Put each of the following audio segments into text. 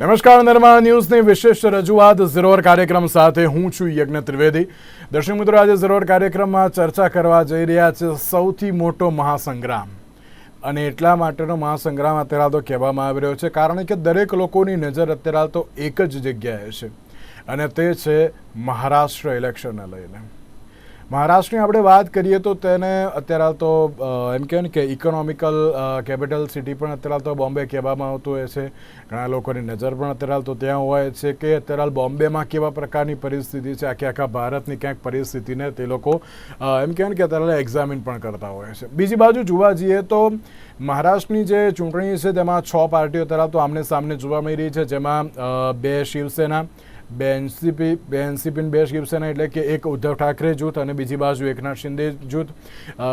નમસ્કાર, નિર્માણ ન્યૂઝની વિશેષ રજૂઆત. ઝીરોર કાર્યક્રમ સાથે હું છું યજ્ઞ ત્રિવેદી. દર્શક મિત્રો, આજે ઝીરોર કાર્યક્રમમાં ચર્ચા કરવા જઈ રહ્યા છે સૌથી મોટો મહાસંગ્રામ. અને એટલા માટેનો મહાસંગ્રામ અત્યારે તો કહેવામાં આવી રહ્યો છે, કારણ કે દરેક લોકોની નજર અત્યારે તો એક જ જગ્યાએ છે. અને તે છે મહારાષ્ટ્ર ઇલેક્શનને લઈને. મહારાષ્ટ્રની આપણે વાત કરીએ તો તેને અત્યારે તો એમ કહેવાય ને કે ઇકોનોમિકલ કેપિટલ સિટી પણ અત્યારે તો બોમ્બે કહેવામાં આવતું હોય છે. ઘણા લોકોની નજર પણ અત્યારે તો ત્યાં હોય છે કે અત્યારે બોમ્બેમાં કેવા પ્રકારની પરિસ્થિતિ છે, આખી આખા ભારતની ક્યાંક પરિસ્થિતિને તે લોકો એમ કહેવાય ને કે અત્યારે એક્ઝામિન પણ કરતા હોય છે. બીજી બાજુ જોવા જઈએ તો મહારાષ્ટ્રની જે ચૂંટણી છે તેમાં છ પાર્ટીઓ અત્યારે તો આમને સામને જોવા મળી રહી છે, જેમાં બે શિવસેના બે એનસીપી બે એનસીપી બે શિવસેના એટલે કે એક ઉદ્ધવ ઠાકરે જૂથ અને બીજી બાજુ એકનાથ શિંદે જૂથ.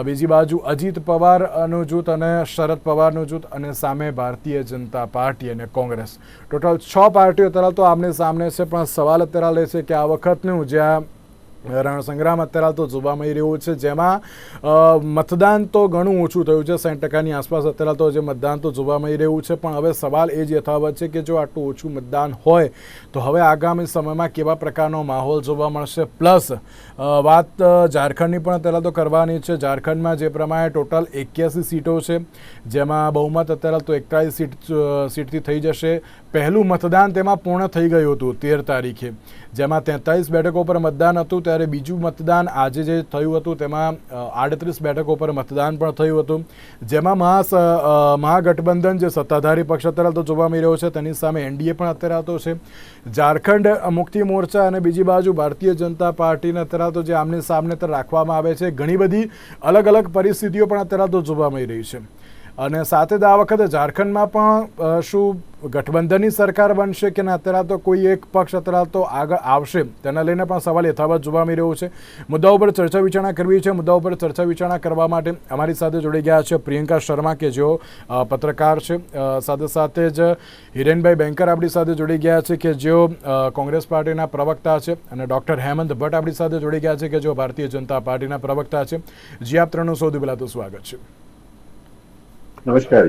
બીજી બાજુ અજીત પવારનું જૂથ અને શરદ પવારનું જૂથ અને સામે ભારતીય જનતા પાર્ટી અને કોંગ્રેસ. ટોટલ છ પાર્ટીઓ અત્યારે તો આમને સામને છે, પણ સવાલ અત્યારે લે છે કે આ વખતનું જ્યાં રણસંગ્રામ અત્યારે તો જોવા મળી રહ્યું છે, જેમાં મતદાન તો ઘણું ઓછું થયું છે સાઠ ટકાની આસપાસ અત્યારે તો જે મતદાન તો જોવા મળી રહ્યું છે, પણ હવે સવાલ એ જ યથાવત છે કે જો આટલું ઓછું મતદાન હોય, તો હવે આગામી સમયમાં કેવા પ્રકારનો માહોલ જોવા મળશે? પ્લસ વાત ઝારખંડની પણ અત્યારે તો કરવાની છે. ઝારખંડમાં જે પ્રમાણે ટોટલ એક્યાસી સીટો છે, જેમાં બહુમત અત્યારે તો એકતાલીસ સીટ સીટથી થઈ જશે. પહેલું મતદાન તેમાં પૂર્ણ થઈ ગયું હતું તેર તારીખે, જેમાં તેતાલીસ બેઠકો પર મતદાન હતું, ત્યારે બીજું મતદાન આજે જે થયું હતું તેમાં આડત્રીસ બેઠકો પર મતદાન પણ થયું હતું. જેમાં મહા મહાગઠબંધન જે સત્તાધારી પક્ષ અત્યારે તો જોવા મળી રહ્યો છે, તેની સામે એનડીએ પણ અત્યારે આવતો છે. ઝારખંડ મુક્તિ મોરચા અને બીજી બાજુ ભારતીય જનતા પાર્ટીને અત્યારે તો જે આમને સામને રાખવામાં આવે છે. ઘણી બધી અલગ અલગ પરિસ્થિતિઓ પણ અત્યારે તો જોવા મળી રહી છે. અને સાથે જ આ વખતે ઝારખંડમાં પણ શું ગઠબંધનની સરકાર બનશે કે ના, અત્યારે તો કોઈ એક પક્ષ અત્યારે તો આગળ આવશે. તેના લઈને પણ સવાલ યથાવત જોવા મળી રહ્યો છે. મુદ્દાઓ પર ચર્ચા વિચારણા કરવી છે. મુદ્દાઓ પર ચર્ચા વિચારણા કરવા માટે અમારી સાથે જોડી ગયા છે પ્રિયંકા શર્મા, કે જેઓ પત્રકાર છે. સાથે સાથે જ હિરેનભાઈ બેન્કર આપણી સાથે જોડી ગયા છે, કે જેઓ કોંગ્રેસ પાર્ટીના પ્રવક્તા છે. અને ડૉક્ટર હેમંત ભટ્ટ આપણી સાથે જોડી ગયા છે, કે જેઓ ભારતીય જનતા પાર્ટીના પ્રવક્તા છે. જી આપ ત્રણનું સૌથી પહેલાં તો સ્વાગત છે. નમસ્કાર.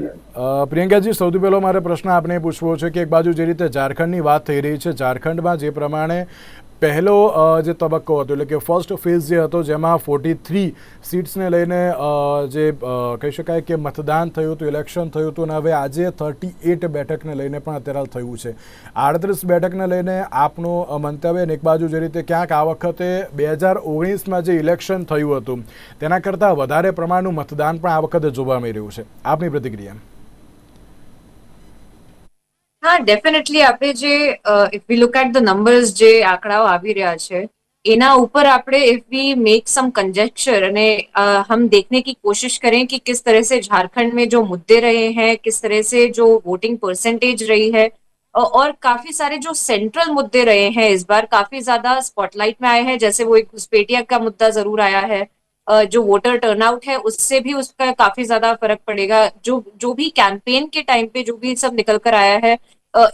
પ્રિયંકાજી, સૌથી પહેલો મારે પ્રશ્ન આપને પૂછવો છે કે એક બાજુ જે રીતે ઝારખંડની વાત થઈ રહી છે, ઝારખંડમાં જે પ્રમાણે પહેલો જે તબક્કો હતો, એટલે કે ફર્સ્ટ ફેઝ જે હતો, જેમાં ફોર્ટી થ્રી સીટ્સને લઈને જે કહી શકાય કે મતદાન થયું હતું ઇલેક્શન થયું હતું, અને હવે આજે થર્ટી એટ બેઠકને લઈને પણ અત્યારે થયું છે. આડત્રીસ બેઠકને લઈને આપનું મંતવ્ય અને એક બાજુ જે રીતે ક્યાંક આ વખતે બે હજાર ઓગણીસમાં જે ઇલેક્શન થયું હતું, તેના કરતાં વધારે પ્રમાણનું મતદાન પણ આ વખતે જોવા મળી રહ્યું છે. આપની પ્રતિક્રિયા હા ડેફિનેટલી આપણે જે if we look at the numbers જે આંકડાઓ આવી રહ્યા છે એના ઉપર આપણે if we make some conjecture અને अ, हम देखने की कोशिश करें कि किस तरह से झारखंड में जो मुद्दे रहे हैं किस तरह से जो वोटिंग परसेंटेज रही है अ, और काफी सारे जो सेंट्रल मुद्दे रहे हैं इस बार काफी ज्यादा स्पॉटलाइट में आए हैं जैसे वो एक घुसपैठिया का मुद्दा जरूर आया है अ, जो वोटर टर्नआउट है, उससे भी उसका काफ़ी ज़्यादा फ़र्क पड़ेगा। जो जो भी कैंपेन के टाइम पे जो भी सब निकल कर आया है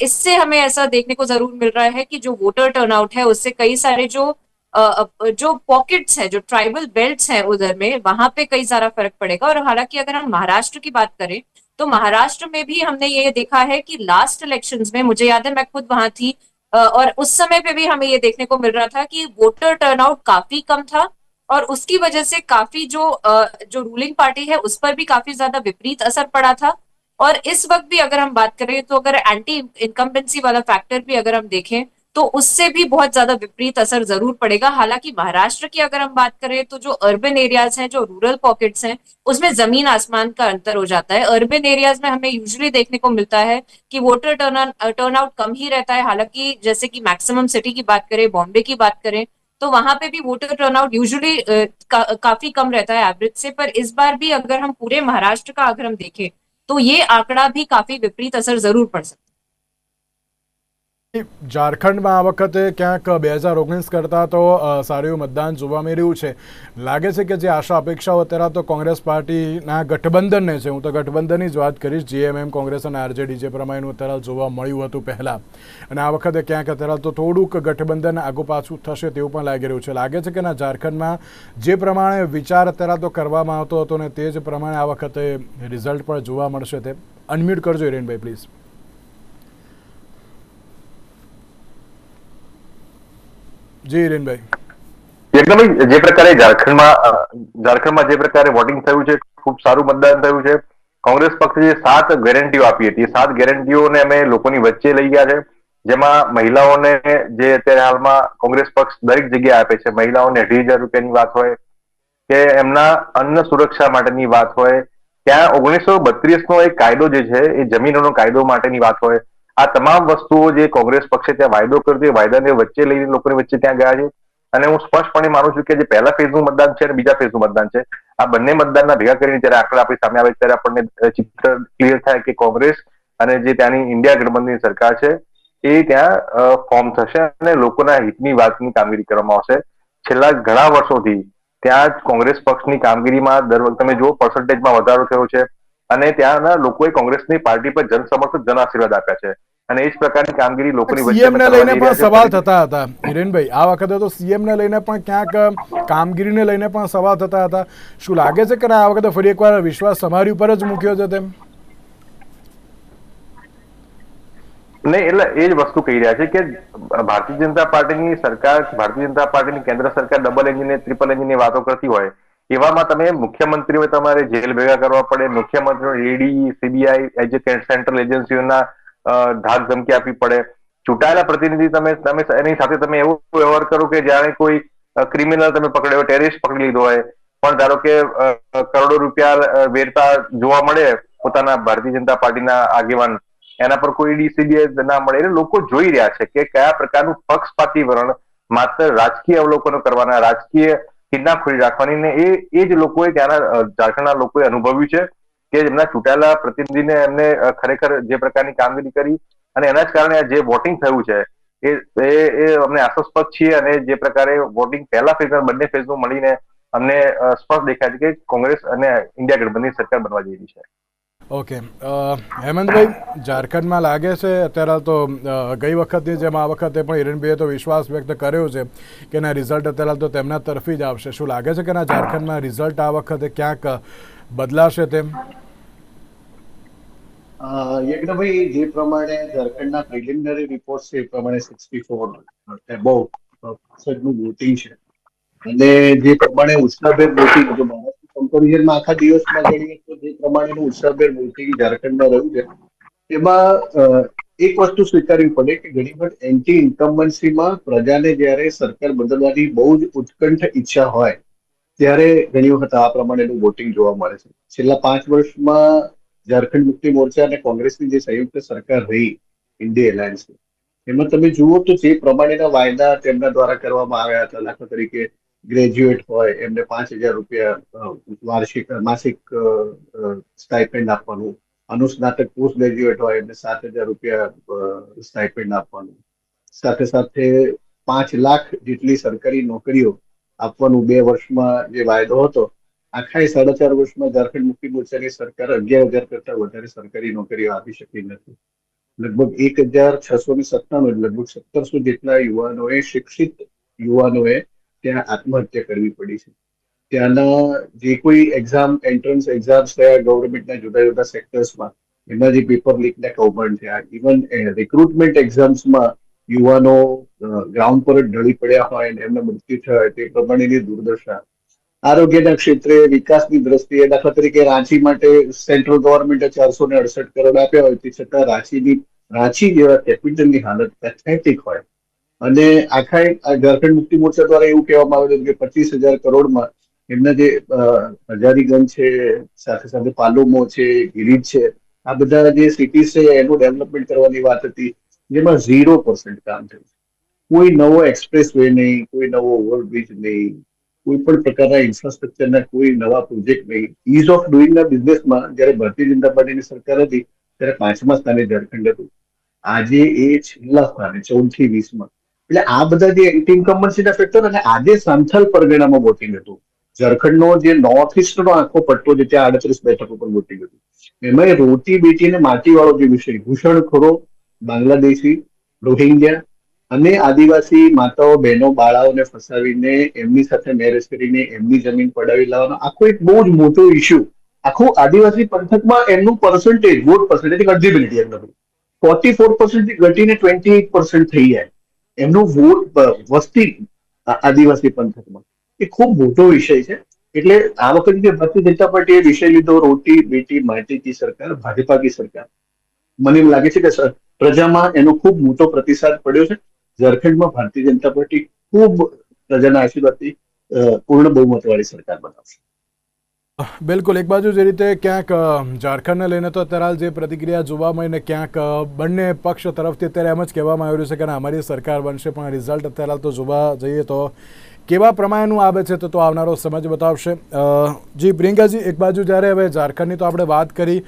इससे हमें ऐसा देखने को ज़रूर मिल रहा है कि जो वोटर टर्नआउट है, उससे कई सारे जो जो पॉकेट्स हैं, जो ट्राइबल बेल्ट्स हैं उधर में, वहाँ पे कई सारा फ़र्क पड़ेगा। और हालाँकि अगर हम महाराष्ट्र की बात करें तो महाराष्ट्र में भी हमने ये देखा है कि लास्ट इलेक्शंस में, मुझे याद है, मैं खुद वहाँ थी और उस समय पे भी हमें ये देखने को मिल रहा था कि वोटर टर्नआउट काफ़ी कम था। और उसकी वजह से काफ़ी जो जो रूलिंग पार्टी है, उस पर भी काफ़ी ज़्यादा विपरीत असर पड़ा था। और इस वक्त भी अगर हम बात करें तो अगर एंटी इनकम्बेंसी वाला फैक्टर भी अगर हम देखें तो उससे भी बहुत ज़्यादा विपरीत असर ज़रूर पड़ेगा। हालाँकि महाराष्ट्र की अगर हम बात करें तो जो अर्बन एरियाज़ हैं, जो रूरल पॉकेट्स हैं, उसमें ज़मीन आसमान का अंतर हो जाता है। अर्बन एरियाज़ में हमें यूजुअली देखने को मिलता है कि वोटर टर्न टर्नआउट कम ही रहता है। हालाँकि जैसे कि मैक्सिमम सिटी की बात करें बॉम्बे की बात करें तो वहां पे भी वोटर टर्नआउट यूजुअली का, काफी कम रहता है एवरेज से पर इस बार भी अगर हम पूरे महाराष्ट्र का अगर हम देखें तो ये आंकड़ा भी काफी विपरीत असर जरूर पड़ सकता है ઝારખંડમાં આ વખતે ક્યાંક બે હજાર ઓગણીસ કરતાં તો સારું મતદાન જોવા મળી રહ્યું છે. લાગે છે કે જે આશા અપેક્ષાઓ અત્યારે તો કોંગ્રેસ પાર્ટીના ગઠબંધનને છે. હું તો ગઠબંધનની જ વાત કરીશ. જીએમએમ કોંગ્રેસ અને આરજેડી જે પ્રમાણેનું અત્યારે જોવા મળ્યું હતું પહેલાં. અને આ વખતે ક્યાંક અત્યારે તો થોડુંક ગઠબંધન આગુ પાછું થશે તેવું પણ લાગી રહ્યું છે. લાગે છે કે ના, ઝારખંડમાં જે પ્રમાણે વિચાર અત્યારે તો કરવામાં આવતો હતો ને તે જ પ્રમાણે આ વખતે રિઝલ્ટ પણ જોવા મળશે તે. અનમ્યુટ કરજો હિરેનભાઈ, પ્લીઝ. જી હિરેનભાઈ. એકદમ જે પ્રકારે ઝારખંડમાં ઝારખંડમાં જે પ્રકારે વોટિંગ થયું છે, ખૂબ સારું મતદાન થયું છે. કોંગ્રેસ પક્ષે જે સાત ગેરંટીઓ આપી હતી સાત ગેરંટીઓને અમે લોકોની વચ્ચે લઈ ગયા છે. જેમાં મહિલાઓને જે અત્યારે હાલમાં કોંગ્રેસ પક્ષ દરેક જગ્યાએ આપે છે, મહિલાઓને અઢી હજાર રૂપિયાની વાત હોય, કે એમના અન્ન સુરક્ષા માટેની વાત હોય, ત્યાં ઓગણીસો બત્રીસ નો એક કાયદો જે છે, એ જમીનોનો કાયદો માટેની વાત હોય આ તમામ વસ્તુઓ જે કોંગ્રેસ પક્ષે ત્યાં વાયદો કર્યો છે વાયદાને વચ્ચે લઈને લોકોની વચ્ચે ત્યાં ગયા છે. અને હું સ્પષ્ટપણે માનું છું કે જે પહેલા ફેઝનું મતદાન છે અને બીજા ફેઝનું મતદાન છે, આ બંને મતદાનના ભેગા કરીને જ્યારે આંકડા આપણી સામે આવે ત્યારે આપણને ચિત્ર ક્લિયર થાય કે કોંગ્રેસ અને જે ત્યાંની ઇન્ડિયા ગઠબંધનની સરકાર છે, એ ત્યાં ફોર્મ થશે અને લોકોના હિતની વાતની કામગીરી કરવામાં આવશે. છેલ્લા ઘણા વર્ષોથી ત્યાં જ કોંગ્રેસ પક્ષની કામગીરીમાં દર વખતે તમે જુઓ પર્સન્ટેજમાં વધારો થયો છે. અને ત્યાંના લોકોએ કોંગ્રેસની પાર્ટી પર જન સમર્થન જન આશીર્વાદ આપ્યા છે. અને એ જ પ્રકારની કામગીરી લોકોની સીએમ ને લઈને પણ સવાલ થતા હતા હિરેનભાઈ. આ વખતે તો સીએમ ને લઈને પણ ક્યાંક કામગીરીને લઈને પણ સવાલ થતા હતા. શું લાગે છે કે આ વખતે ફરી એકવાર વિશ્વાસ તમારી ઉપર જ મૂક્યો છે તેમ? નહીં એટલે એ જ વસ્તુ કહી રહ્યા છે કે ભારતીય જનતા પાર્ટીની સરકાર ભારતીય જનતા પાર્ટીની કેન્દ્ર સરકાર ડબલ એન્જિન ટ્રિપલ એન્જિનની વાતો કરતી હોય એવામાં તમે મુખ્યમંત્રીઓ તમારે જેલ ભેગા કરવા પડે, મુખ્યમંત્રીઓ ઈડી સીબીઆઈ સેન્ટ્રલ એજન્સીઓના ધાક ધમકી આપવી પડે. ચૂંટાયેલા પ્રતિનિધિ તમે તમે એની સાથે તમે એવો વ્યવહાર કરો કે જાણે કોઈ ક્રિમિનલ તમે પકડ્યો ટેરિસ્ટ પકડી લીધો હોય. પણ ધારો કે કરોડો રૂપિયા વેરતા જોવા મળે પોતાના ભારતીય જનતા પાર્ટીના આગેવાન. એના પર કોઈ ડીસીબીઆઈ ના મળે. એટલે લોકો જોઈ રહ્યા છે કે કયા પ્રકારનું પક્ષપાતી વલણ માત્ર રાજકીય અવલોકનો કરવાના, રાજકીય કિન્નાખોરી રાખવાની ને એ એ જ લોકોએ ત્યાંના ઝારખંડના લોકોએ અનુભવ્યું છે કે એમના ચૂંટાયેલા પ્રતિનિધિને એમને ખરેખર જે પ્રકારની કામગીરી કરી અને એના જ કારણે જે વોટિંગ થયું છે, એ એ એ અમને આશાસ્પદ છીએ અને જે પ્રકારે વોટિંગ પહેલા ફેઝ બંને ફેઝનું મળીને અમને સ્પષ્ટ દેખાય છે કે કોંગ્રેસ અને ઇન્ડિયા ગઠબંધનની સરકાર બનવા જઈ રહી છે. ઓકે. હેમંતભાઈ, ઝારખંડમાં લાગે છે? અત્યારે તો ગઈ વખતની જેમ આ વખતે પણ હિરણભાઈએ તો વિશ્વાસ વ્યક્ત કર્યો છે કે એના રિઝલ્ટ અત્યારે તો તેમના તરફી જ આવશે. શું લાગે છે કે ના ઝારખંડમાં રિઝલ્ટ આ વખતે ક્યાંક બદલાશે તેમ? યજ્ઞભાઈ, જે પ્રમાણે ઝારખંડના પ્રિલિમિનરી રિપોર્ટ છે, એ પ્રમાણે સિક્સટી ફોરનું વોટિંગ છે. અને જે પ્રમાણે ઉષ્ણાભેર વોટિંગ, જો કમ્પેરિઝનમાં આખા દિવસમાં ગણીએ તો જે પ્રમાણેનું ઉત્સાહભેર વોટિંગ ઝારખંડમાં રહ્યું છે, એમાં એક વસ્તુ સ્વીકારવી પડે કે ઘણી વખત એન્ટી ઇન્કમ્બન્સીમાં પ્રજાને જ્યારે સરકાર બદલવાની બહુ જ ઉત્કંઠ ઈચ્છા હોય, ત્યારે ઘણી વખત આ પ્રમાણેનું વોટિંગ જોવા મળે છે. છેલ્લા પાંચ વર્ષમાં ઝારખંડ મુક્તિ મોરચા અને કોંગ્રેસની જે સંયુક્ત સરકાર રહી ઇન્ડિયા એલાયન્સ એમાં તમે જુઓ તો જે પ્રમાણેના વાયદા તેમના દ્વારા કરવામાં આવ્યા હતા, દાખલા તરીકે ગ્રેજ્યુએટ હોય, એમને પાંચ હજાર રૂપિયા વાર્ષિક, માસિક સ્ટાઇપેન્ડ આપવાનું. અનુસ્નાતક પોસ્ટ ગ્રેજ્યુએટ હોય, એમને સાત હજાર રૂપિયા સ્ટાઇપેન્ડ આપવાનું. સાથે સાથે પાંચ લાખ જેટલી સરકારી નોકરીઓ આપવાનું બે વર્ષમાં જે વાયદો હતો, આખા સાડા ચાર વર્ષમાં ઝારખંડ મુક્તિ મોરચાની સરકાર અગિયાર હજાર કરતા વધારે સરકારી નોકરીઓ આપી શકી નથી. લગભગ એક હજાર છસો ને સત્તાણું લગભગ સત્તરસો જેટલા યુવાનોએ, શિક્ષિત યુવાનોએ ત્યાં આત્મહત્યા કરવી પડી છે. ત્યાંના જે કોઈ એક્ઝામ એન્ટ્રન્સ એક્ઝામ્સ થયા ગવર્મેન્ટના જુદા જુદા સેક્ટર્સમાં એમાં જે પેપર લીકના કૌભાંડ થયા ઇવન રિક્રુટમેન્ટ એક્ઝામ્સમાં યુવાનો ગ્રાઉન્ડ પર જ ઢળી પડ્યા હોય અને એમના મૃત્યુ થયા તે પ્રમાણેની દુર્દશા. આરોગ્યના ક્ષેત્રે વિકાસની દ્રષ્ટિએ દાખલા તરીકે રાંચી માટે સેન્ટ્રલ ગવર્મેન્ટે ચારસો ને અડસઠ કરોડ આપ્યા હોય, તે છતાં રાંચીની, રાંચી જેવા કેપિટલની હાલત પેથેટિક હોય. અને આખા ઝારખંડ મુક્તિ મોરચા દ્વારા એવું કહેવામાં આવે છે કે પચીસ હજાર કરોડમાં એમના જે હજારીગંજ છે, સાથે સાથે પાલુમો છે, ગિરીજ છે, આ બધા જે સિટીઝ છે, એનું ડેવલપમેન્ટ કરવાની વાત હતી, જેમાં ઝીરો પર્સન્ટ કામ થયું કોઈ નવો એક્સપ્રેસ વે નહીં, કોઈ નવો ઓવરબ્રિજ નહીં, કોઈ પણ પ્રકારના ઇન્ફ્રાસ્ટ્રક્ચરના કોઈ નવા પ્રોજેક્ટ નહીં. ઇઝ ઓફ ડુઈંગના બિઝનેસમાં જ્યારે ભારતીય જનતા પાર્ટીની સરકાર હતી, ત્યારે પાંચમા સ્થાને ઝારખંડ હતું. આજે એ છેલ્લા સ્થાને ચૌદથી વીસમાં. એટલે આ બધા જે ઇન્કમ્બન્સીના ફેક્ટર અને આજે સાંથલ પરગણામાં વોટિંગ હતું. ઝારખંડનો જે નોર્થ ઇસ્ટનો આખો પટ્ટો જે ત્યાં આડત્રીસ બેઠકો ઉપર વોટિંગ હતું. એમાં રોટી બેટી અને માટી વાળો જે વિષય ઘૂસણખોરો બાંગ્લાદેશી, રોહિંગ્યા અને આદિવાસી માતાઓ, બહેનો, બાળાઓને ફસાવીને એમની સાથે મેરેજ કરીને એમની જમીન પડાવી લાવવાનો આખો એક બહુ જ મોટો ઇસ્યુ આખું આદિવાસી પંથકમાં એમનું પર્સન્ટેજ વોટ પર્સન્ટેજ અડધી એમ નથી ફોર્ટી ફોર પર્સન્ટ ઘટીને ટ્વેન્ટી એટ પર્સન્ટ થઈ જાય. એમનું વોટ વસ્તી આદિવાસી પંથકમાં. એ ખૂબ મોટો વિષય છે. એટલે આ વખતે જે ભારતીય જનતા પાર્ટીએ વિષય લીધો, રોટી, બેટી, માટી કી સરકાર ભાજપા કી સરકાર. મને એવું લાગે છે કે પ્રજામાં એનો ખૂબ મોટો પ્રતિસાદ પડ્યો છે. ઝારખંડમાં ભારતીય જનતા પાર્ટી ખૂબ પ્રજાના આશીર્વાદથી પૂર્ણ બહુમતવાળી સરકાર બનાવશે. બિલકુલ, એક બાજુ જે રીતે ક્યાંક ઝારખંડને લઈને તો અત્યારે જે પ્રતિક્રિયા જોવા મળીને ક્યાંક બંને પક્ષ તરફથી અત્યારે એમ જ કહેવામાં આવી રહ્યું છે કે અમારી સરકાર બનશે, પણ રિઝલ્ટ અત્યારે તો જોવા જઈએ તો કેવા પ્રમાણેનું આવે છે તો તો આવનારો સમજ બતાવશે. જી, પ્રિયંકાજી, એક બાજુ જ્યારે હવે ઝારખંડની તો આપણે વાત કરી,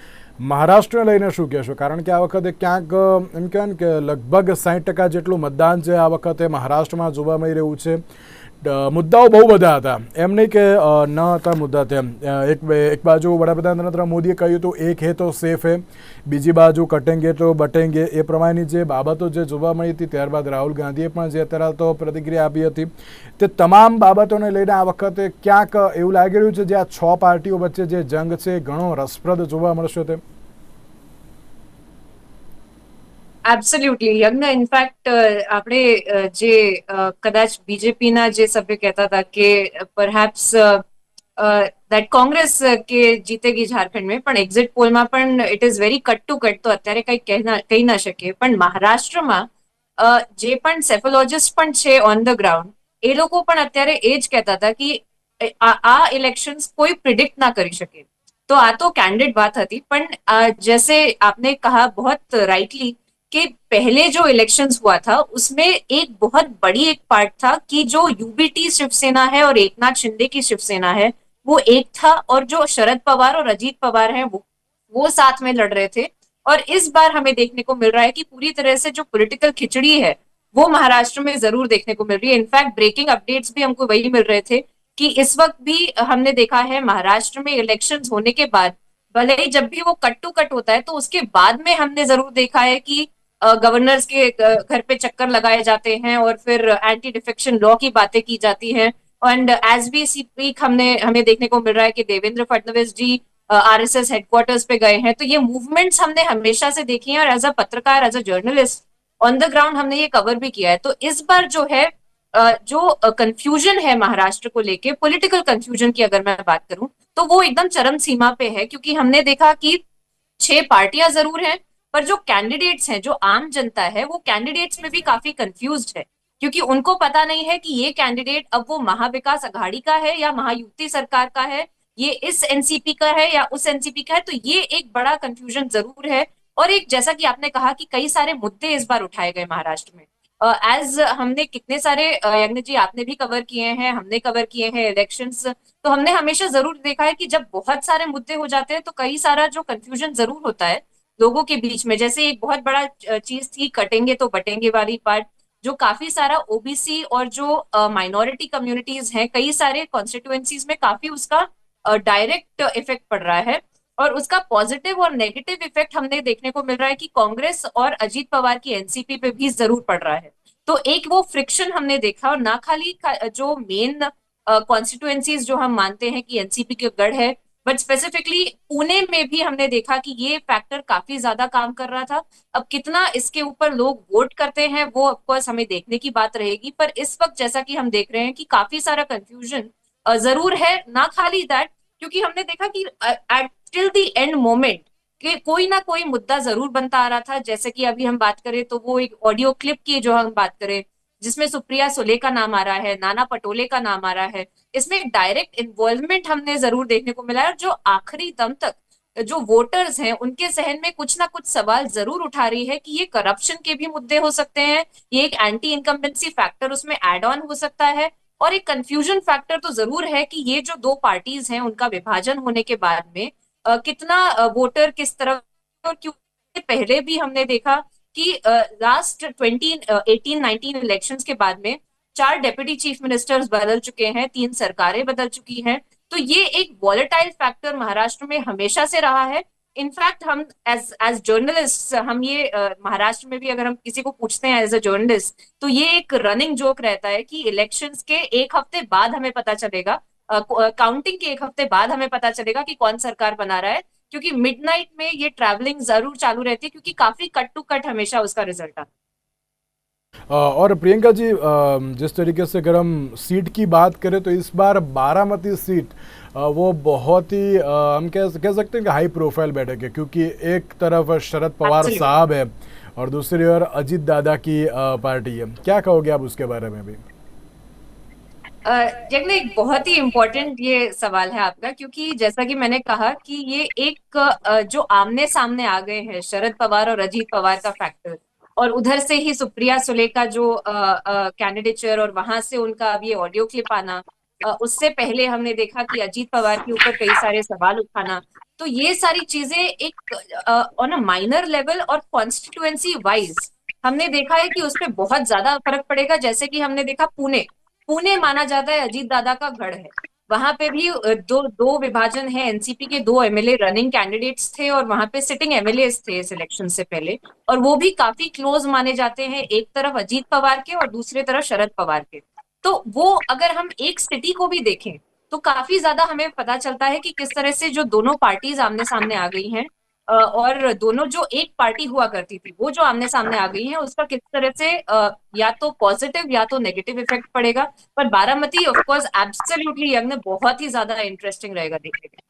મહારાષ્ટ્રને લઈને શું કહેશો? કારણ કે આ વખતે ક્યાંક એમ કહેવાય કે લગભગ સાઠ ટકા જેટલું મતદાન છે આ વખતે મહારાષ્ટ્રમાં જોવા મળી રહ્યું છે. મુદ્દાઓ બહુ બધા હતા. એમ નહીં કે ન હતા મુદ્દા તેમ. એક એક બાજુ વડાપ્રધાન નરેન્દ્ર મોદીએ કહ્યું હતું, એક હે તો સેફ હે. બીજી બાજુ, કટેંગે તો બટેંગે. એ પ્રમાણેની જે બાબતો જે જોવા મળી હતી, ત્યારબાદ રાહુલ ગાંધીએ પણ જે અત્યારે તો પ્રતિક્રિયા આપી હતી, તે તમામ બાબતોને લઈને આ વખતે ક્યાંક એવું લાગી રહ્યું છે, જે આ છ પાર્ટીઓ વચ્ચે જે જંગ છે, ઘણો રસપ્રદ જોવા મળશે તેમ. એબ્સોલ્યુટલી યજ્ઞ ઇનફેક્ટ આપણે uh, જે uh, કદાચ બીજેપીના જે સભ્ય કહેતા હતા કે પરહેપ્સ દેટ કોંગ્રેસ કે જીતેગી ઝારખંડ મેં, પણ એક્ઝિટ પોલમાં પણ it is very cut to cut તો અત્યારે કંઈ કહી ના શકીએ. પણ મહારાષ્ટ્રમાં uh, જે પણ સેફોલોજિસ્ટ પણ છે ઓન ધ ગ્રાઉન્ડ એ લોકો પણ અત્યારે એ જ કહેતા હતા કે આ ઇલેક્શન્સ કોઈ પ્રિડિક્ટ ના કરી શકે. તો આ તો કેન્ડિડ વાત હતી, પણ જેસે આપને કહા બહુ રાઇટલી कि पहले जो इलेक्शन हुआ था, उसमें एक बहुत बड़ी एक पार्ट था कि जो यूबीटी शिवसेना है और एकनाथ शिंदे की शिवसेना है, वो एक था और जो शरद पवार और अजीत पवार हैं वो वो साथ में लड़ रहे थे। और इस बार हमें देखने को मिल रहा है कि पूरी तरह से जो पॉलिटिकल खिचड़ी है, वो महाराष्ट्र में ज़रूर देखने को मिल रही है। इनफैक्ट ब्रेकिंग अपडेट्स भी हमको वही मिल रहे थे कि इस वक्त भी हमने देखा है महाराष्ट्र में इलेक्शंस होने के बाद, भले ही जब भी वो कट टू कट होता है तो उसके बाद में हमने ज़रूर देखा है कि गवर्नर्स के घर पे चक्कर लगाए जाते हैं और फिर एंटी डिफेक्शन लॉ की बातें की जाती हैं। एंड एज वी स्पीक हमने, हमें देखने को मिल रहा है कि देवेंद्र फडणवीस जी आरएसएस हेडक्वार्टर्स पे गए हैं। तो ये मूवमेंट्स हमने हमेशा से देखी हैं और एज अ पत्रकार as a journalist on the ground हमने ये कवर भी किया है। तो इस बार जो है जो कंफ्यूजन है महाराष्ट्र को लेके पॉलिटिकल कंफ्यूजन की अगर मैं बात करूँ तो वो एकदम चरम सीमा पे है। क्योंकि हमने देखा कि छह पार्टियाँ ज़रूर हैं पर जो कैंडिडेट्स हैं जो आम जनता है वो कैंडिडेट्स में भी काफ़ी कंफ्यूज है। क्योंकि उनको पता नहीं है कि ये कैंडिडेट अब वो महाविकास अघाड़ी का है या महायुति सरकार का है ये इस एनसीपी का है या उस एनसीपी का है तो ये एक बड़ा कंफ्यूजन ज़रूर है। और एक जैसा कि आपने कहा कि कई सारे मुद्दे इस बार उठाए गए महाराष्ट्र में। एज uh, हमने कितने सारे यज्ञ जी आपने भी कवर किए हैं हमने कवर किए हैं इलेक्शंस तो हमने हमेशा ज़रूर देखा है कि जब बहुत सारे मुद्दे हो जाते हैं तो कई सारा जो कंफ्यूजन ज़रूर होता है। लोगों के बीच में, जैसे एक बहुत बड़ा चीज़ थी, कटेंगे तो बटेंगे वाली पार्ट जो काफ़ी सारा ओबीसी और जो माइनॉरिटी कम्युनिटीज हैं, कई सारे कॉन्स्टिट्युएंसीज में काफ़ी उसका डायरेक्ट इफ़ेक्ट पड़ रहा है और उसका पॉजिटिव और नेगेटिव इफ़ेक्ट हमने देखने को मिल रहा है कि कांग्रेस और अजीत पवार की एनसीपी पे भी ज़रूर पड़ रहा है। तो एक वो फ्रिक्शन हमने देखा और ना खाली जो मेन कॉन्स्टिट्युएंसीज जो हम मानते हैं कि एनसीपी के गढ़ है बट स्पेसिफिकली पुणे में भी हमने देखा कि ये फैक्टर काफ़ी ज़्यादा काम कर रहा था। अब कितना इसके ऊपर लोग वोट करते हैं, वो ऑफकोर्स हमें देखने की बात रहेगी। पर इस वक्त जैसा कि हम देख रहे हैं कि काफ़ी सारा कंफ्यूजन ज़रूर है, ना खाली दैट क्योंकि हमने देखा कि at till the end moment कि कोई ना कोई मुद्दा ज़रूर बनता आ रहा था। जैसे कि अभी हम बात करें तो वो एक ऑडियो क्लिप की जो हम बात करें जिसमें सुप्रिया सुले का नाम आ रहा है नाना पटोले का नाम आ रहा है इसमें एक डायरेक्ट इन्वॉल्वमेंट हमने ज़रूर देखने को मिला है जो आखिरी दम तक जो वोटर्स हैं उनके सहन में कुछ ना कुछ सवाल ज़रूर उठा रही है कि ये करप्शन के भी मुद्दे हो सकते हैं ये एक एंटी इनकम्बेंसी फैक्टर उसमें एड ऑन हो सकता है और एक कंफ्यूजन फैक्टर तो ज़रूर है कि ये जो दो पार्टीज़ हैं उनका विभाजन होने के बाद में अ, कितना वोटर किस तरफ़ और क्योंकि पहले भी हमने देखा कि last twenty eighteen nineteen election के बाद में चार डेप्यूटी चीफ मिनिस्टर्स बदल चुके हैं, तीन सरकारें बदल चुकी हैं। तो ये एक वॉलेटाइल फैक्टर महाराष्ट्र में हमेशा से रहा है। इनफैक्ट हम एज एज जर्नलिस्ट हम ये महाराष्ट्र में भी अगर हम किसी को पूछते हैं एज अ जर्नलिस्ट तो ये एक रनिंग जोक रहता है कि इलेक्शंस के एक हफ़्ते बाद हमें पता चलेगा काउंटिंग के एक हफ़्ते बाद हमें पता चलेगा कि कौन सरकार बना रहा है। क्योंकि मिडनाइट में ये ट्रैवलिंग ज़रूर चालू रहती है क्योंकि काफ़ी कट टू कट हमेशा उसका रिज़ल्ट आता है। और प्रियंका जी जिस तरीके से अगर हम सीट की बात करें तो इस बार बारामती सीट वो बहुत ही हम कह कह सकते हैं कि हाई प्रोफ़ाइल बैठक है क्योंकि एक तरफ़ शरद पवार साहब है और दूसरी ओर अजीत दादा की पार्टी है। क्या कहोगे आप उसके बारे में भी जगने, एक बहुत ही इम्पोर्टेंट ये सवाल है आपका, क्योंकि जैसा कि मैंने कहा कि ये एक जो आमने सामने आ गए हैं, शरद पवार और अजीत पवार का फैक्टर और उधर से ही सुप्रिया सुले का जो कैंडिडेचर और वहाँ से उनका अब ये ऑडियो क्लिप आना उससे पहले हमने देखा कि अजीत पवार के ऊपर कई सारे सवाल उठाना तो ये सारी चीज़ें एक ऑन अ माइनर लेवल और कॉन्स्टिट्युएंसी वाइज हमने देखा है कि उस पर बहुत ज़्यादा फ़र्क पड़ेगा, जैसे कि हमने देखा पुणे पुणे माना जाता है अजीत दादा का गढ़ है। वहाँ पे भी दो दो विभाजन है। एनसीपी के दो एमएलए रनिंग कैंडिडेट्स थे और वहाँ पे सिटिंग एमएलए थे इस इलेक्शन से पहले। और वो भी काफ़ी क्लोज माने जाते हैं, एक तरफ़ अजीत पवार के और दूसरी तरफ़ शरद पवार के। तो वो अगर हम एक सिटी को भी देखें तो काफ़ी ज़्यादा हमें पता चलता है कि किस तरह से जो दोनों पार्टीज़ आमने सामने आ गई हैं और दोनों जो एक पार्टी हुआ करती थी, वो जो आमने सामने आ गई है, उसका किस तरह से या तो पॉजिटिव या तो नेगेटिव इफ़ेक्ट पड़ेगा। पर बारामती ऑफकोर्स एब्सोल्यूटली यंग बहुत ही ज़्यादा इंटरेस्टिंग रहेगा देखने में।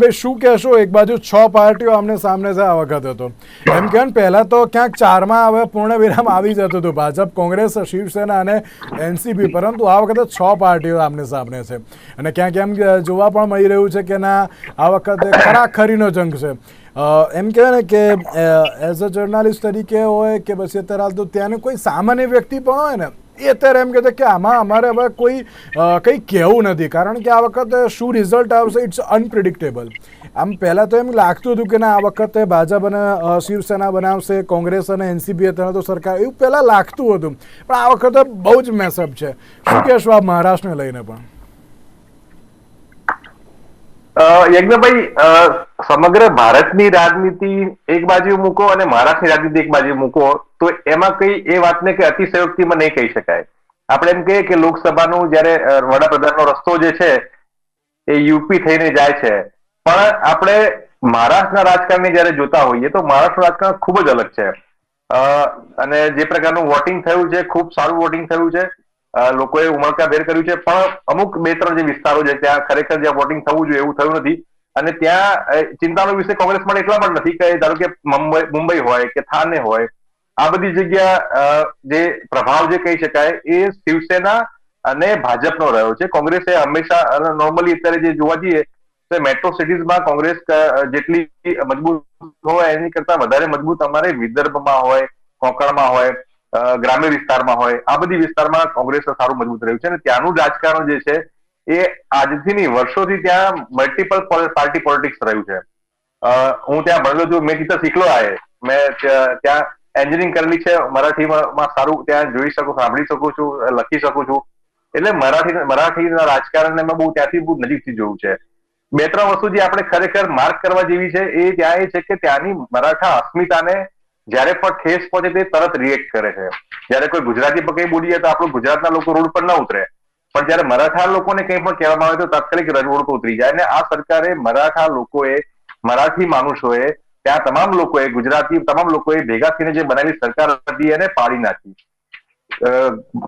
ભાઈ, શું કહેશો? એક બાજુ છ પાર્ટીઓ આમને સામને છે આ વખતે હતો. એમ કે પહેલા તો ક્યાંક ચારમાં હવે પૂર્ણ વિરામ આવી જતું હતું. ભાજપ, કોંગ્રેસ, શિવસેના અને એનસીપી. પરંતુ આ વખતે છ પાર્ટીઓ આમને સામને છે. અને ક્યાંક એમ જોવા પણ મળી રહ્યું છે કે ના, આ વખતે ખરાખરીનો જંગ છે. એમ કહેવાય ને કે એઝ અ જર્નાલિસ્ટ તરીકે હોય કે પછી અત્યારે હાલ તો ત્યાંનું કોઈ સામાન્ય વ્યક્તિ પણ હોય ને એ અત્યારે એમ કહેતો કે આમાં અમારે હવે કોઈ કંઈ કહેવું નથી. કારણ કે આ વખતે શું રિઝલ્ટ આવશે ઇટ્સ અનપ્રિડિક્ટેબલ આમ પહેલાં તો એમ લાગતું હતું કે ના, આ વખતે ભાજપ અને શિવસેના બનાવશે, કોંગ્રેસ અને એનસીપી અત્યારે તો સરકાર, એવું પહેલાં લાગતું હતું. પણ આ વખતે બહુ જ મેસઅપ છે. શું કહેશો આ મહારાષ્ટ્રને લઈને પણ? યજ્ઞભાઈ સમગ્ર ભારતની રાજનીતિ એક બાજુ મૂકો અને મહારાષ્ટ્રની રાજનીતિ એક બાજુ મૂકો, તો એમાં કઈ એ વાતને કે અતિશયોક્તિમાં નહીં કહી શકાય. આપણે એમ કહીએ કે લોકસભાનું જયારે વડાપ્રધાનનો રસ્તો જે છે, એ યુપી થઈને જાય છે. પણ આપણે મહારાષ્ટ્રના રાજકારણને જયારે જોતા હોઈએ, તો મહારાષ્ટ્ર રાજકારણ ખૂબ જ અલગ છે. અને જે પ્રકારનું વોટિંગ થયું છે, ખૂબ સારું વોટિંગ થયું છે. લોકોએ ઉમળકાભેર કર્યું છે. પણ અમુક બે ત્રણ જે વિસ્તારો છે, ત્યાં ખરેખર જ્યાં વોટિંગ થવું જોઈએ એવું થયું નથી. અને ત્યાં ચિંતાનો વિષય કોંગ્રેસ માટે એટલા પણ નથી કે ધારો કે મુંબઈ મુંબઈ હોય કે થાને હોય, આ બધી જગ્યા જે પ્રભાવ જે કહી શકાય એ શિવસેના અને ભાજપનો રહ્યો છે. કોંગ્રેસે હંમેશા નોર્મલી અત્યારે જે જોવા જઈએ, તો મેટ્રો સિટીઝમાં કોંગ્રેસ જેટલી મજબૂત હોય એની કરતા વધારે મજબૂત અમારે વિદર્ભમાં હોય, કોંકણમાં હોય ગ્રામ્ય વિસ્તારમાં હોય. આ બધી વિસ્તારમાં કોંગ્રેસ સારું મજબૂત રહ્યું છે અને ત્યાંનું રાજકારણ જે છે, એ આજથી નહીં વર્ષોથી ત્યાં મલ્ટિપલ પાર્ટી પોલિટિક્સ રહ્યું છે. હું ત્યાં ભણેલો છું, મેં ટીચર શીખલો આયે મેં ત્યાં એન્જિનિયરિંગ કરેલી છે, મરાઠીમાં સારું ત્યાં જોઈ શકું, સાંભળી શકું છું લખી શકું છું. એટલે મરાઠી, મરાઠીના રાજકારણને મેં બહુ ત્યાંથી બહુ નજીકથી જોયું છે. બે ત્રણ વસ્તુ જે આપણે ખરેખર માર્ક કરવા જેવી છે, એ ત્યાં એ છે કે ત્યાંની મરાઠા અસ્મિતાને જ્યારે પણ ઠેસ પહોંચે તે તરત રિએક્ટ કરે છે. જ્યારે કોઈ ગુજરાતી પર કંઈ બોલીએ તો આપણું ગુજરાતના લોકો રોડ પર ન ઉતરે. પણ જ્યારે મરાઠા લોકોને કંઈ પણ કહેવામાં આવે તો તાત્કાલિક રોડ પર ઉતરી જાય. અને આ સરકારે મરાઠા લોકોએ મરાઠી માણસોએ ત્યાં તમામ લોકોએ ગુજરાતી તમામ લોકોએ ભેગા થઈને જે બનાવેલી સરકાર હતી એને પાડી નાખી. અ,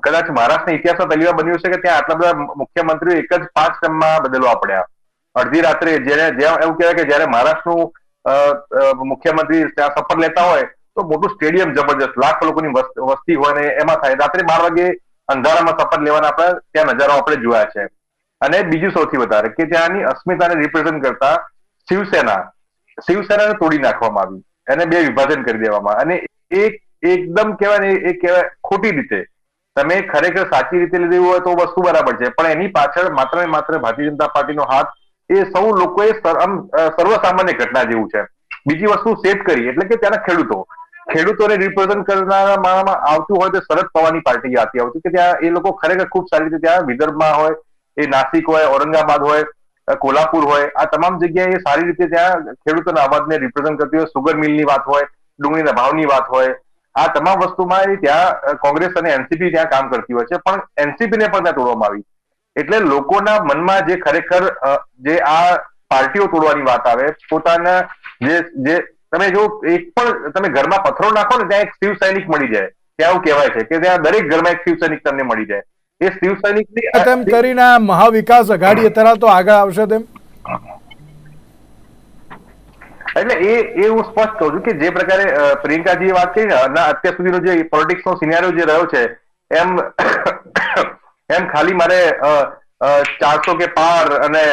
કદાચ મહારાષ્ટ્રના ઇતિહાસમાં પહેલી વાર બન્યું છે કે ત્યાં આટલા બધા મુખ્યમંત્રીઓ એક જ પાંચ ટર્મમાં બદલવા પડ્યા અડધી રાત્રે જ્યારે જ્યાં એવું કહેવાય કે જ્યારે મહારાષ્ટ્રનું અ, અ, મુખ્યમંત્રી ત્યાં શપથ લેતા હોય તો મોટું સ્ટેડિયમ જબરજસ્ત. લાખ લોકોની વસ્તી હોય ને એમાં થાય. રાત્રે બાર વાગે અંધારામાં શપથ લેવાના આપણે ત્યાં નજારો આપણે જોયા છે. અને બીજું સૌથી વધારે કે ત્યાંની અસ્મિતાને રિપ્રેઝન્ટ કરતા શિવસેના, શિવસેનાને તોડી નાખવામાં આવી. એને બે વિભાજન કરી દેવામાં. અને એક, એકદમ કહેવાય ને, એ કહેવાય ખોટી રીતે. તમે ખરેખર સાચી રીતે લીધી હોય તો વસ્તુ બરાબર છે. પણ એની પાછળ માત્ર ને માત્ર ભારતીય જનતા પાર્ટીનો હાથ એ સૌ લોકોએ સર્વસામાન્ય ઘટના જેવું છે. બીજી વસ્તુ સેટ કરી, એટલે કે ત્યાંના ખેડૂતો. ખેડૂતોને રિપ્રેઝન્ટ કરનારા મારામાં આવતું હોય તો શરદ પવારની પાર્ટી આવતી આવતી કે ત્યાં એ લોકો ખરેખર ખૂબ સારી રીતે ત્યાં વિદર્ભમાં હોય, એ નાસિક હોય, ઔરંગાબાદ હોય કોલ્હાપુર હોય, આ તમામ જગ્યાએ સારી રીતે ત્યાં ખેડૂતોના અવાજને રિપ્રેઝન્ટ કરતી હોય. સુગર મિલની વાત હોય, ડુંગળીના ભાવની વાત હોય. આ તમામ વસ્તુમાં એ ત્યાં કોંગ્રેસ અને એનસીપી ત્યાં કામ કરતી હોય છે. પણ એનસીપીને પણ ત્યાં તોડવામાં આવી. એટલે લોકોના મનમાં જે ખરેખર જે આ પાર્ટીઓ તોડવાની વાત આવે, પોતાના જે જે તમે જો એક પણ તમે ઘરમાં પથરો નાખો ને ત્યાં એક શિવ સૈનિક મળી જાય. ત્યાં એવું કહેવાય છે કે ત્યાં દરેક ઘરમાં એક શિવ સૈનિક તમને મળી જાય. એ શિવસૈનિકની તેમ કરીને મહાવિકાસ અઘાડી અત્યારે તો આગળ આવશે તેમ. એટલે એ એ હું સ્પષ્ટ કહું છું કે જે પ્રકારે પ્રિયંકાજી પ્રિયંકાજીએ વાત કરી ને અત્યાર સુધીનો જે પોલિટિક્સ નો સિનારીઓ જે રહ્યો છે એમ એમ ખાલી મારે ચારસો કે પાર અને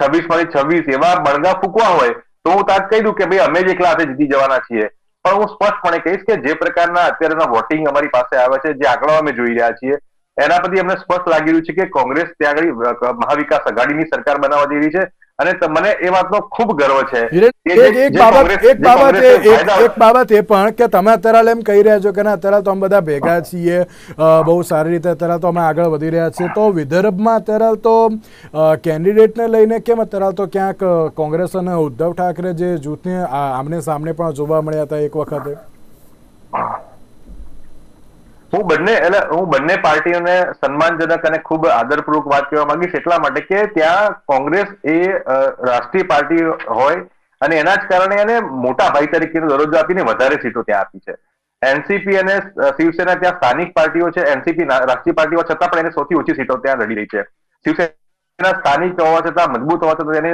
છવ્વીસમાંથી છવ્વીસ એવા બળગા ફૂકવા હોય તો હું તાજ કહી દઉં કે ભાઈ અમે જ એકલા હાથે જીતી જવાના છીએ. પણ હું સ્પષ્ટપણે કહીશ કે જે પ્રકારના અત્યારના વોટિંગ અમારી પાસે આવે છે, જે આંકડાઓ અમે જોઈ રહ્યા છીએ, એના પરથી અમને સ્પષ્ટ લાગી રહ્યું છે કે કોંગ્રેસ ત્યાં આગળ મહાવિકાસ અઘાડીની સરકાર બનાવવા જઈ રહી છે. અને મને એ વાતનો ખૂબ ગર્વ છે એક બાબત એક બાબત એક બાબત એ પણ કે તમે અત્યારે એમ કહી રહ્યા છો કે ના અત્યારે તો અમે બધા ભેગા છીએ બહુ સારી રીતે અત્યારે તો અમે આગળ વધી રહ્યા છીએ. તો વિદર્ભમાં અત્યારે તો કેન્ડિડેટને લઈને કેમ અત્યારે તો ક્યાંક કોંગ્રેસ અને ઉદ્ધવ ઠાકરે જે જૂથને આમને સામને પણ જોવા મળ્યા હતા એક વખતે? હું બંને, એટલે હું બંને પાર્ટીઓને સન્માનજનક અને ખૂબ આદરપૂર્વક વાત કરવા માંગીશ એટલા માટે કે ત્યાં કોંગ્રેસ એ રાષ્ટ્રીય પાર્ટી હોય અને એના જ કારણે એને મોટા ભાઈ તરીકેનો દરજ્જો આપીને વધારે સીટો ત્યાં આપી છે. એનસીપી અને શિવસેના ત્યાં સ્થાનિક પાર્ટીઓ છે, એનસીપી રાષ્ટ્રીય પાર્ટીઓ છતાં પણ એને સૌથી ઓછી સીટો ત્યાં લડી રહી છે. શિવસેના સ્થાનિક હોવા છતાં, મજબૂત હોવા છતાં એને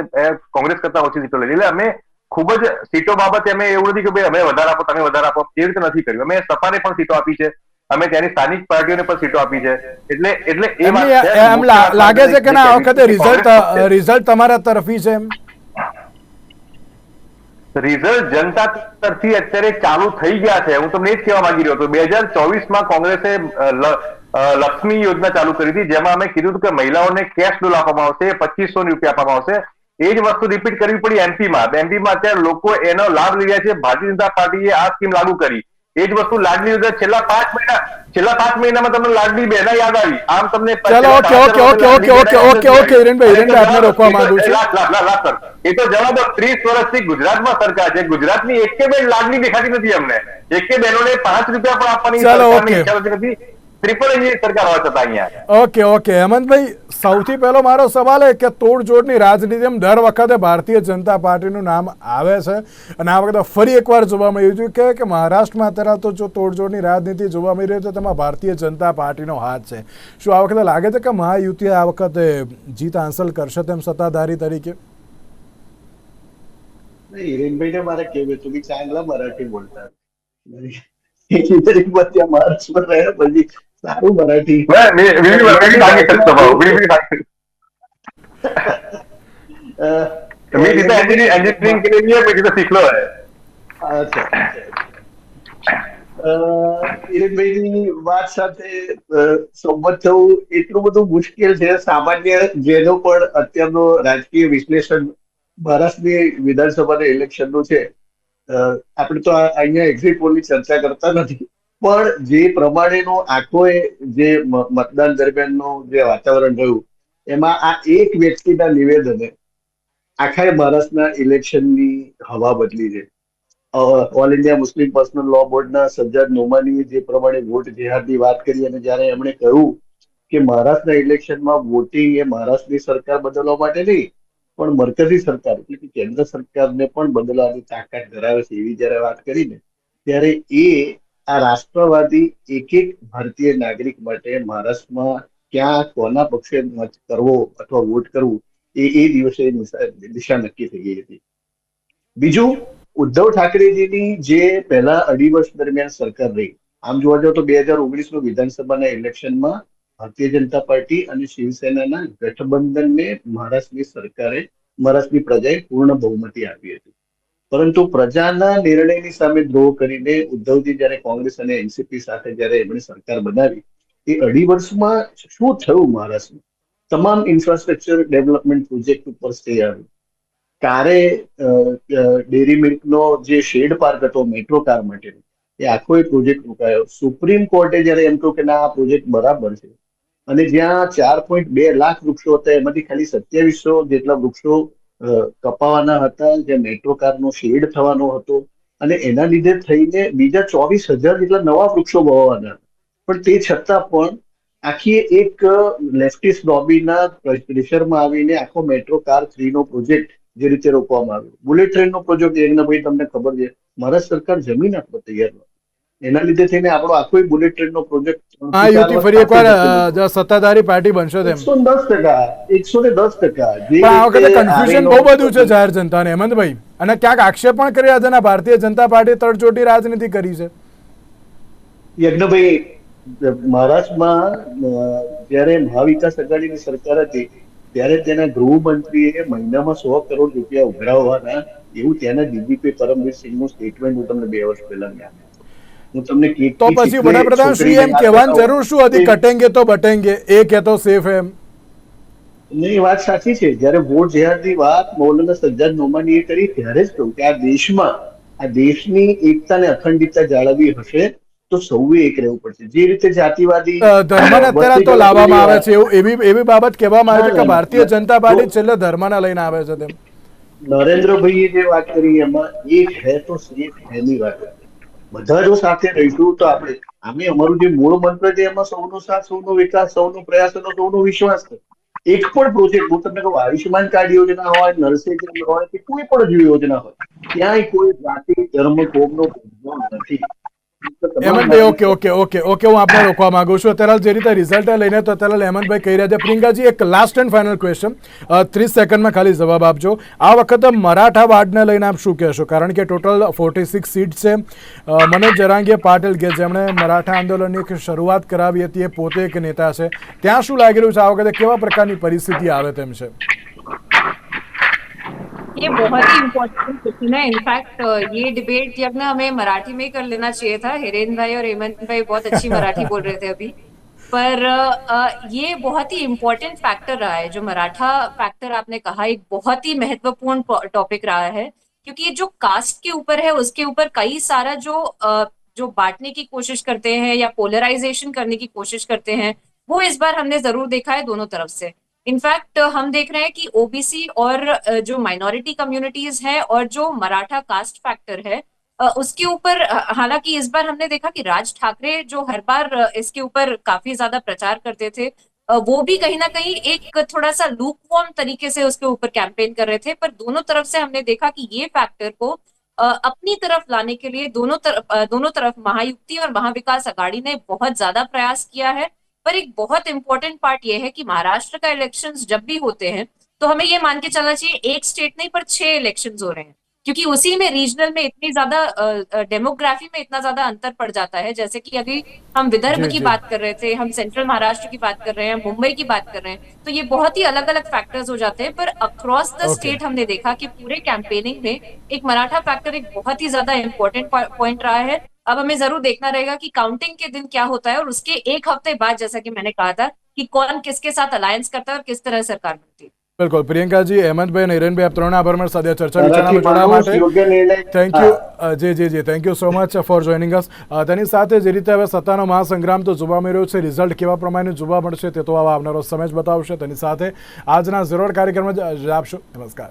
કોંગ્રેસ કરતા ઓછી સીટો લડી એટલે અમે ખૂબ જ સીટો બાબતે અમે એવું નથી કે ભાઈ, અમે વધારે આપો, તમે વધારે આપો. એ રીતે નથી કર્યું. અમે સપાને પણ સીટો આપી છે. અમે ત્યાંની સ્થાનિક પાર્ટીઓને પણ સીટો આપી છે. એટલે એટલે એ વાત એમ લાગે છે કે ના આ વખતે રિઝલ્ટ રિઝલ્ટ તમારા તરફી છે એમ? રિઝલ્ટ જનતા તરફથી અત્યારે ચાલુ થઈ ગયા છે. હું તમને એ જ કહેવા માંગી રહ્યો હતો. બે હજાર ચોવીસમાં કોંગ્રેસે લક્ષ્મી યોજના ચાલુ કરી હતી જેમાં અમે કીધું કે મહિલાઓને કેશ ડોલ આપવામાં આવશે પચીસો રૂપિયા આપવામાં આવશે. એ જ વસ્તુ રિપીટ કરવી પડી એમપીમાં એમપીમાં અત્યારે લોકો એનો લાભ લઈ રહ્યા છે. ભારતીય જનતા પાર્ટીએ આ સ્કીમ લાગુ કરી. એ જ વસ્તુ લાડલી યોજના છેલ્લા પાંચ મહિના છેલ્લા પાંચ મહિનામાં તમને લાડલી બેના યાદ આવી. આમ તમને ચાલો, okay, okay, okay, okay, okay, okay, okay, હિરેનભાઈ, હિરેનભાઈ, આપને રોકવા માંગુ છું. લાખ, લાખ, લાખ, લાખ, એ તો જવાબ ત્રીસ વર્ષથી ગુજરાતમાં સરકાર છે. ગુજરાતની એકે બેન લાડલી દેખાતી નથી અમને. એકે બહેનોને પાંચ રૂપિયા પણ આપવાની સરકારની ઈચ્છા નથી. ટ્રિપલ એન્જિન સરકાર હોવા છતાં અહીંયા. Okay okay. હેમંતભાઈ સૌથી પહેલો મારો સવાલ એ કે તોડજોડની રાજનીતિમાં દર વખતે ભારતીય જનતા પાર્ટીનું નામ આવે છે. અને આ વખતે ફરી એકવાર જોવા મળ્યું હતું કે મહારાષ્ટ્રમાં અત્યારે તો જો તોડજોડની રાજનીતિ જોવા મળી રહી છે, તેમાં ભારતીય જનતા પાર્ટીનો હાથ છે. શું આ વખતે લાગે છે કે મહાયુતિ આ વખતે જીત હાંસલ કરશે તેમ સત્તાધારી તરીકે? હિરેનભાઈને મારે કહેવું હતું કે ચાંગલા મરાઠી બોલતા એક પછી સારું મરાઠી વાત સાથે સંમત થવું એટલું બધું મુશ્કેલ છે સામાન્ય જેનો પણ અત્યારનો રાજકીય વિશ્લેષણ મહારાષ્ટ્રની વિધાનસભાના ઇલેક્શનનું છે આપણે તો અહીંયા એક્ઝિટ પોલની ચર્ચા કરતા નથી પણ જે પ્રમાણેનો આખો જે મતદાન દરમિયાનનું જે વાતાવરણ રહ્યું, એમાં આ એક વ્યક્તિના નિવેદને આખા મહારાષ્ટ્રના ઇલેક્શનની હવા બદલી છે. All India Muslim personal law બોર્ડના સજ્જાદ નોમાનીએ જે પ્રમાણે વોટ જેહાદની વાત કરી અને જ્યારે એમણે કહ્યું કે મહારાષ્ટ્રના ઇલેક્શનમાં વોટિંગ એ મહારાષ્ટ્રની સરકાર બદલવા માટે નહીં, પણ મરકઝી સરકાર એટલે કે કેન્દ્ર સરકારને પણ બદલવાની તાકાત ધરાવે છે એવી જ્યારે વાત કરીને, ત્યારે એ આ રાષ્ટ્રવાદી એક એક ભારતીય નાગરિક માટે મહારાષ્ટ્રમાં ક્યાં, કોના પક્ષે મત કરવો અથવા વોટ કરવું, એ એ દિવસે દિશા નક્કી થઈ ગઈ હતી. બીજું, ઉદ્ધવ ઠાકરેજીની જે પહેલા અઢી વર્ષ દરમિયાન સરકાર રહી, આમ જોવા જાવ તો બે હજાર ઓગણીસમાં વિધાનસભાના ઇલેક્શનમાં ભારતીય જનતા પાર્ટી અને શિવસેનાના ગઠબંધનને મહારાષ્ટ્રની સરકારે, મહારાષ્ટ્રની પ્રજાએ પૂર્ણ બહુમતી આપી હતી. પરંતુ પ્રજાના નિર્ણયની સામે દ્રોહ કરીને ઉદ્ધવજી જયારે કોંગ્રેસ અને એનસીપી સાથે જયારે એમણે સરકાર બનાવી, એ અઢી વર્ષમાં શું થયું મહારાષ્ટ્રમાં તમામ ઇન્ફ્રાસ્ટ્રક્ચર ડેવલપમેન્ટ પ્રોજેક્ટ ઉપર સ્ટે આવ્યું. કારે ડેરી મિલ્કનો જે શેડ પાર્ક હતો મેટ્રો કાર માટેનો, એ આખો એ પ્રોજેક્ટ રોકાયો. સુપ્રીમ કોર્ટે જ્યારે એમ કહ્યું કે ના, આ પ્રોજેક્ટ બરાબર છે. અને જ્યાં ચાર પોઈન્ટ બે લાખ વૃક્ષો હતા, એમાંથી ખાલી સત્યાવીસો જેટલા વૃક્ષો કપાવાના હતા, જે મેટ્રો કારનો શેડ થવાનો હતો, અને એના લીધે થઈને બીજા ચોવીસ હજાર જેટલા નવા વૃક્ષો વવાના પણ તે છતાં પણ આખી એક લેફ્ટિસ્ટ લોબીના પ્રેશરમાં આવીને આખો મેટ્રો કાર થ્રી નો પ્રોજેક્ટ જે રીતે રોકવામાં આવ્યો. બુલેટ ટ્રેનનો પ્રોજેક્ટ ભાઈ તમને ખબર છે મહારાષ્ટ્ર સરકાર જમીન આપવા તૈયાર એના લીધે થઈને આપણો આખો બુલેટ ટ્રેનનો પ્રોજેક્ટ આ યુતિ ફરી એકવાર સત્તાધારી પાર્ટી બનશે તેમ. એકસો દસ ટકા એકસો ને દસ ટકા. આ વખતે કન્ફ્યુઝન બહુ બધું છે જાહેર જનતાને હેમંતભાઈ. અને ક્યાંક આક્ષેપ પણ કર્યા છે ને ભારતીય જનતા પાર્ટી તડચોટી રાજનીતિ કરી છે. યજ્ઞભાઈ મહારાષ્ટ્રમાં જ્યારે મહાવિકાસ અઘાડીની સરકાર હતી ત્યારે તેના ગૃહમંત્રીએ મહિનામાં સો કરોડ રૂપિયા ઉઘરાવવાના એવું તેના ડીજીપી પરમવીર સિંહનું સ્ટેટમેન્ટ હું તમને બે વર્ષ પહેલા ન્યાદ હું તમને કેટલી તો પછી વડાપ્રધાન શ્રી એમ કહેવાની જરૂર શું હતી? કટેંગે તો બટેંગે એ કહેતો સેફ એમ. નહીં વાત સાચી છે. જ્યારે વોટ જેહાદની વાત મૌલાના સજ્જાદ નોમાનીએ કરી ત્યારે જ કહ્યું કે આ દેશમાં આ દેશની એકતા અને અખંડિતતા જાળવવી હશે તો સૌએ એક રહેવું પડશે. જે રીતે જાતિવાદી ધર્મને અત્યારે તો લાવવામાં આવે છે. એવું એવી એવી બાબત કહેવામાં આવે છે કે ભારતીય જનતા પાર્ટી છેલ્લે ધર્મને લઈને આવે છે તેમ. નરેન્દ્રભાઈએ જે વાત કરી એમાં એક હે તો સેફ હેની વાત. બધા જો સાથે રહીશું તો આપણે, આમે અમારું જે મૂળ મંત્ર છે એમાં સૌનો સાથ, સૌનો વિકાસ, સૌનો પ્રયાસ અને સૌનો વિશ્વાસ છે. એક પણ પ્રોજેક્ટ હું તમને કહું, આયુષ્યમાન કાર્ડ યોજના હોય નર્સિંગ હોય કે કોઈ પણ યોજના હોય, ક્યાંય કોઈ જાતિ, ધર્મ, કોમનો નથી. હેમંતભાઈ ઓકે ઓકે ઓકે ઓકે હું આપને રોકવા માંગુ છું. અત્યારે જે રીતે રિઝલ્ટ લઈને તો અત્યારે હેમંતભાઈ કહી રહ્યા છે. પ્રિયંકાજી એક લાસ્ટ એન્ડ ફાઇનલ ક્વેશ્ચન ત્રીસ સેકન્ડમાં ખાલી જવાબ આપજો. આ વખતે મરાઠા વાર્ડને લઈને આપ શું કહેશો? કારણ કે ટોટલ ફોર્ટી સિક્સ સીટ છે મનોજ જરાંગીએ પાટીલ કે જેમણે મરાઠા આંદોલનની એક શરૂઆત કરાવી હતી એ પોતે એક નેતા છે. ત્યાં શું લાગી રહ્યું છે? આ વખતે કેવા પ્રકારની પરિસ્થિતિ આવે તેમ છે? ये बहुत ही इम्पोर्टेंट क्वेश्चन है। इनफैक्ट ये डिबेट जब ना हमें मराठी में ही कर लेना चाहिए था, हिरेन भाई और हेमंत भाई बहुत अच्छी मराठी बोल रहे थे अभी। पर ये बहुत ही इम्पोर्टेंट फैक्टर रहा है, जो मराठा फैक्टर आपने कहा, एक बहुत ही महत्वपूर्ण टॉपिक रहा है। क्योंकि ये जो कास्ट के ऊपर है, उसके ऊपर कई सारा जो जो बांटने की कोशिश करते हैं या पोलराइजेशन करने की कोशिश करते हैं, वो इस बार हमने ज़रूर देखा है दोनों तरफ़ से। इनफैक्ट हम देख रहे हैं कि ओबीसी और जो माइनॉरिटी कम्युनिटीज है और जो मराठा कास्ट फैक्टर है उसके ऊपर हालाँकि इस बार हमने देखा कि राज ठाकरे जो हर बार इसके ऊपर काफ़ी ज़्यादा प्रचार करते थे वो भी कहीं ना कहीं एक थोड़ा सा लूक वॉर्म तरीके से उसके ऊपर कैंपेन कर रहे थे, पर दोनों तरफ़ से हमने देखा कि ये फैक्टर को अपनी तरफ़ लाने के लिए दोनों तरफ़ दोनों तरफ़ महायुक्ति और महाविकास अघाड़ी ने बहुत ज़्यादा प्रयास किया है। पर एक बहुत इंपॉर्टेंट पार्ट यह है कि महाराष्ट्र का इलेक्शंस जब भी होते हैं तो हमें ये मान के चलना चाहिए एक स्टेट नहीं पर छह इलेक्शंस हो रहे हैं। क्योंकि उसी में रीजनल में इतनी ज़्यादा डेमोग्राफी में इतना ज़्यादा अंतर पड़ जाता है। जैसे कि अभी हम विदर्भ की बात कर रहे थे हम सेंट्रल महाराष्ट्र की बात कर रहे हैं मुंबई की बात कर रहे हैं तो ये बहुत ही अलग अलग फैक्टर्स हो जाते हैं। पर अक्रॉस द स्टेट हमने देखा कि पूरे कैंपेनिंग में एक मराठा फैक्टर एक बहुत ही ज़्यादा इंपॉर्टेंट पॉइंट रहा है। अब हमें जरूर देखना रहेगा कि काउंटिंग के दिन क्या होता है और उसके एक हफ्ते बाद जैसा कि मैंने कहा था कि कौन किसके साथ अलायंस करता है और किस तरह सरकार बनती है બિલકુલ પ્રિયંકાજી હેમંતભાઈ અને હિરેનભાઈ આપ ત્રણે આભાર મારી સાથે ચર્ચા મારાથી વિચારણામાં જોડાવા માણસ માટે યોગ્ય નિર્ણય thank you G G G thank you so much for joining us તેની સાથે જે રીતે હવે સત્તાનો મહાસંગ્રામ તો જોવા મળી રહ્યો છે રિઝલ્ટ કેવા પ્રમાણે જોવા મળશે તે તો આવા આવનારો સમય જ બતાવશે તેની સાથે આજના ઝીરોડ કાર્યક્રમ જ આપશો નમસ્કાર